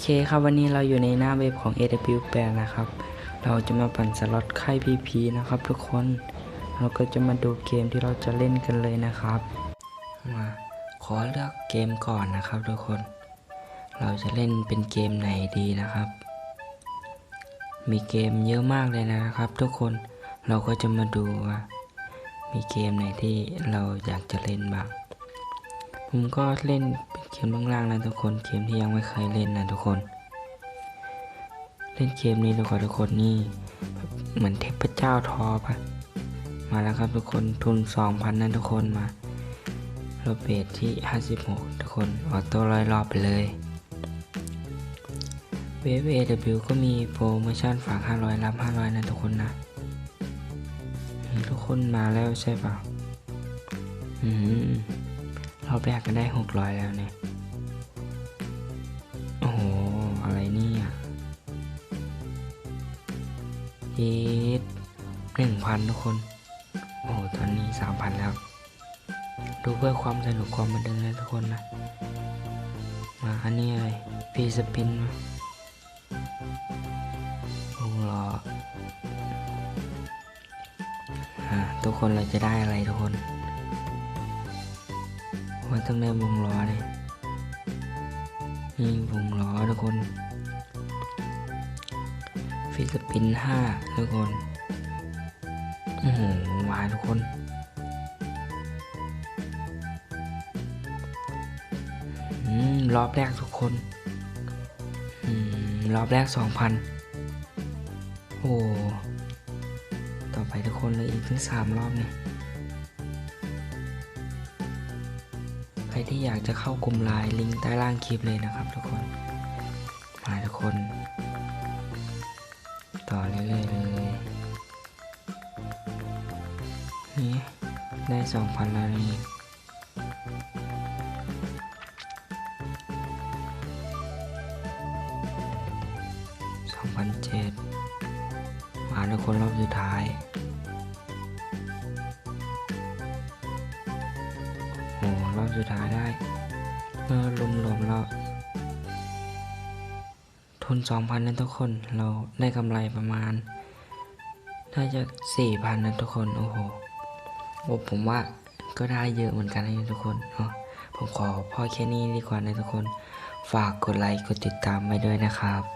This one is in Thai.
เคครับวันนี้เราอยู่ในหน้าเว็บของ AW8 นะครับ เราจะมาปั่นสล็อตค่าย PP นะครับ ทุกคน เราก็จะมาดูเกมที่เราจะเล่นกันเลยนะครับ มาขอเลือกเกมก่อนนะครับทุกคน เราจะเล่นเป็นเกมไหนดีนะครับ มีเกมเยอะมากเลยนะครับ ทุกคน เราก็จะมาดูว่ามีเกมไหนที่เราอยากจะเล่นบ้าง ผมก็เล่น เป็นเกมล่างๆนะทุกคนเกมที่ยังไม่เคยเล่นนะทุกคน เล่นเกมนี้ดีกว่าทุกคนนี่ เหมือนเทพเจ้าทอปะมาแล้วครับทุกคนทุน 2,000นะทุกคนมาโรเบทที่ 56 ทุกคนออโต้ร้อยรอบไปเลยเวฟเอวก็มีโปรโมชั่นฝาก 500 รับ 500 นะทุกคนนะทุกคนมาแล้วใช่เปล่า อืมเรอบแรกก็ได้หกร้อยแล้วเนี่ย ยีดหนึ่งพันทุกคน โอ้โห ตอนนี้สามพันแล้ว ดูเพื่อความสนุกความบันเทิงนะทุกคนนะ มาอันนี้เลยพีสปินมาลงรอทุกคนเราจะได้อะไรทุกคนว่าต้องได้วงล้อเลยนี่วงล้อทุกคน ฟิสปินห้าทุกคนโอ้โหวายทุกคนอืมรอบแรกทุกคนอืมรอบแรกสองพันโอ้ต่อไปทุกคนเลยอีกถึงสามรอบเนี่ยใครที่อยากจะเข้ากลุ่มไลน์ลิงก์ใต้ล่างคลิปเลยนะครับทุกคนมาทุกคน ต่อเรื่อยๆเลยนี่ได้สองพันแล้วนี่สองพันเจ็ดมาทุกคนรอบสุดท้ายโอ้รอบสุดท้ายได้เมื่อรวมๆแล้ว ทุนสองพันนะทุกคนเราได้กำไรประมาณน่าจะสี่พันนะทุกคนโอ้โหผมว่าก็ได้เยอะเหมือนกันนะทุกคนเนาะผมขอพอแค่นี้ดีกว่านะทุกคน ฝากกดไลค์กดติดตามไปด้วยนะครับ